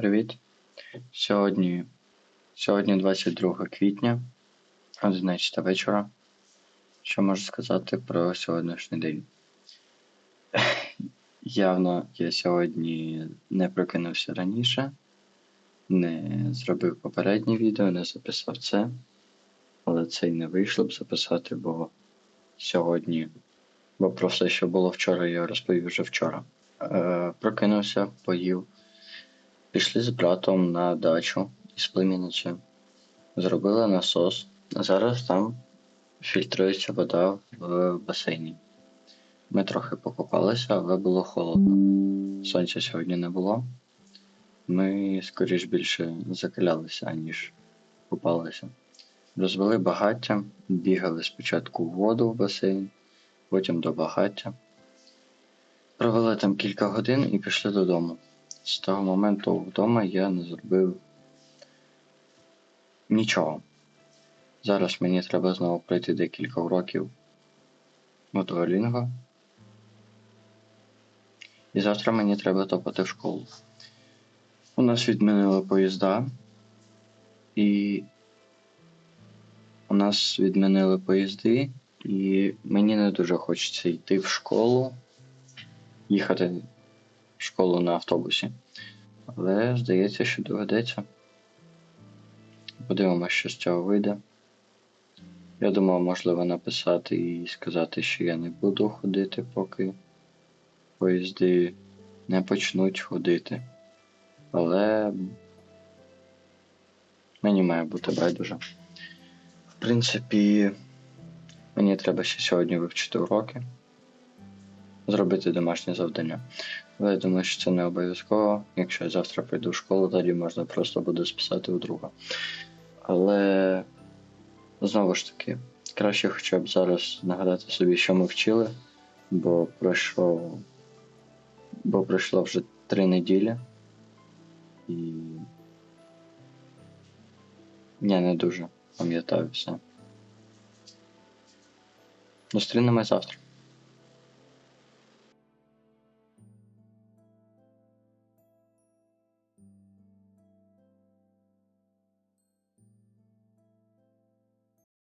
Привіт. Сьогодні, сьогодні 22 квітня, 11 вечора. Що можу сказати про сьогоднішній день? Явно я сьогодні не прокинувся раніше, не зробив попереднє відео, не записав це. Але це й не вийшло б записати, бо сьогодні, бо про все, що було вчора, я розповів вже вчора. Е, прокинувся, поїв. Пішли з братом на дачу із племінницею. Зробили насос. Зараз там фільтрується вода в басейні. Ми трохи покупалися, але було холодно. Сонця сьогодні не було. Ми скоріш більше закалялися, аніж купалися. Розвели багаття, бігали спочатку в воду в басейн, потім до багаття. Провели там кілька годин і пішли додому. З того моменту вдома я не зробив нічого. Зараз мені треба знову пройти декілька уроків Duolingo. І завтра мені треба топати в школу. У нас відмінили поїзда, і у нас відмінили поїзди, і мені не дуже хочеться йти в школу, їхати школу на автобусі. Але здається, що доведеться. Подивимося, що з цього вийде. Я думав, можливо, написати і сказати, що я не буду ходити, поки поїзди не почнуть ходити. Але мені має бути байдуже. В принципі, мені треба ще сьогодні вивчити уроки, зробити домашнє завдання. Але я думаю, що це не обов'язково. Якщо я завтра прийду в школу, тоді можна просто буде списати у друга. Але знову ж таки, краще хоча б зараз нагадати собі, що ми вчили, бо пройшло, бо пройшло вже три неділі. І я не дуже пам'ятаю все. Зустрінемось завтра.